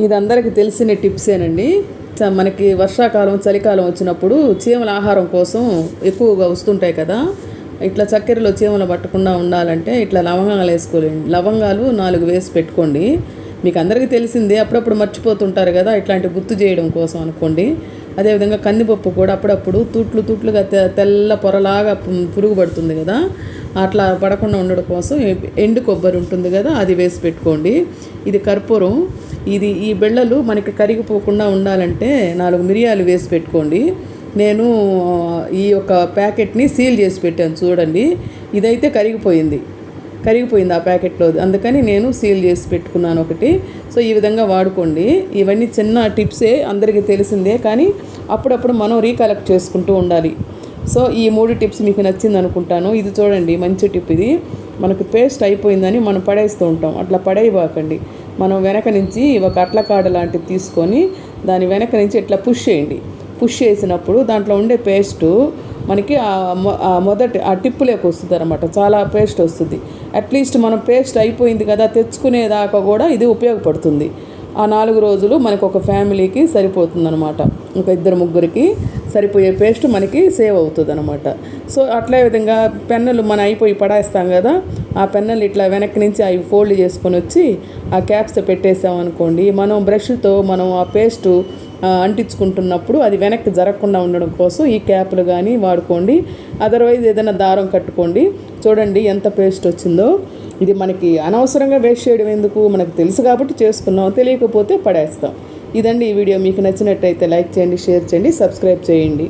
ఇది అందరికీ తెలిసిన టిప్సేనండి. చ- మనకి వర్షాకాలం చలికాలం వచ్చినప్పుడు చీమల ఆహారం కోసం ఎక్కువగా వస్తుంటాయి కదా. ఇట్లా చక్కెరలో చీమలు పట్టకుండా ఉండాలంటే ఇట్లా లవంగాలు వేసుకోలేండి లవంగాలు నాలుగు వేసి పెట్టుకోండి. మీకు అందరికీ తెలిసిందే అప్పుడప్పుడు మర్చిపోతుంటారు కదా ఇట్లాంటి గుర్తు చేయడం కోసం అనుకోండి. అదేవిధంగా కందిపప్పు కూడా అప్పుడప్పుడు తూట్లు తూట్లుగా తె తెల్ల పొరలాగా పురుగు పడుతుంది కదా. అట్లా పడకుండా ఉండడం కోసం ఎండు కొబ్బరి ఉంటుంది కదా అది వేసి పెట్టుకోండి. ఇది కర్పూరం. ఇది ఈ బిళ్ళలు మనకి కరిగిపోకుండా ఉండాలంటే నాలుగు మిరియాలు వేసి పెట్టుకోండి. నేను ఈ యొక్క ప్యాకెట్ని సీల్ చేసి పెట్టాను చూడండి. ఇదైతే కరిగిపోయింది. కరిగిపోయింది ఆ ప్యాకెట్లో. అందుకని నేను సీల్ చేసి పెట్టుకున్నాను ఒకటి. సో ఈ విధంగా వాడుకోండి. ఇవన్నీ చిన్న టిప్సే అందరికీ తెలిసిందే కానీ అప్పుడప్పుడు మనం రీకలెక్ట్ చేసుకుంటూ ఉండాలి. సో ఈ మూడు టిప్స్ మీకు నచ్చింది అనుకుంటాను. ఇది చూడండి మంచి టిప్ ఇది. మనకు పేస్ట్ అయిపోయిందని మనం పడేస్తూ ఉంటాం. అట్లా పడేయబాకండి. మనం వెనక నుంచి ఒక అట్లకాడ లాంటిది తీసుకొని దాని వెనక నుంచి ఇట్లా పుష్ చేయండి. పుష్ చేసినప్పుడు దాంట్లో ఉండే పేస్టు మనకి మొదటి ఆ టిప్పులోకి వస్తుంది అనమాట చాలా పేస్ట్ వస్తుంది. అట్లీస్ట్ మనం పేస్ట్ అయిపోయింది కదా తెచ్చుకునేదాకా కూడా ఇది ఉపయోగపడుతుంది. ఆ నాలుగు రోజులు మనకు ఒక ఫ్యామిలీకి సరిపోతుందనమాట ఒక ఇద్దరు ముగ్గురికి సరిపోయే పేస్ట్ మనకి సేవ్ అవుతుంది అనమాట సో అట్లే విధంగా పెన్నులు మనం అయిపోయి పడేస్తాం కదా ఆ పెన్నులు ఇట్లా వెనక్కి నుంచి అవి ఫోల్డ్ చేసుకొని వచ్చి ఆ క్యాప్స్ పెట్టేసామనుకోండి మనం బ్రష్తో మనం ఆ పేస్టు అంటించుకుంటున్నప్పుడు అది వెనక్కి జరగకుండా ఉండడం కోసం ఈ క్యాప్లు కానీ వాడుకోండి. అదర్వైజ్ ఏదైనా దారం కట్టుకోండి. చూడండి ఎంత పేస్ట్ వచ్చిందో. ఇది మనకి అనవసరంగా వేస్ట్ చేయడం ఎందుకు? మనకు తెలుసు కాబట్టి చేసుకున్నాం తెలియకపోతే పడేస్తాం. ఇదండి ఈ వీడియో. మీకు నచ్చినట్టయితే లైక్ చేయండి షేర్ చేయండి సబ్స్క్రైబ్ చేయండి.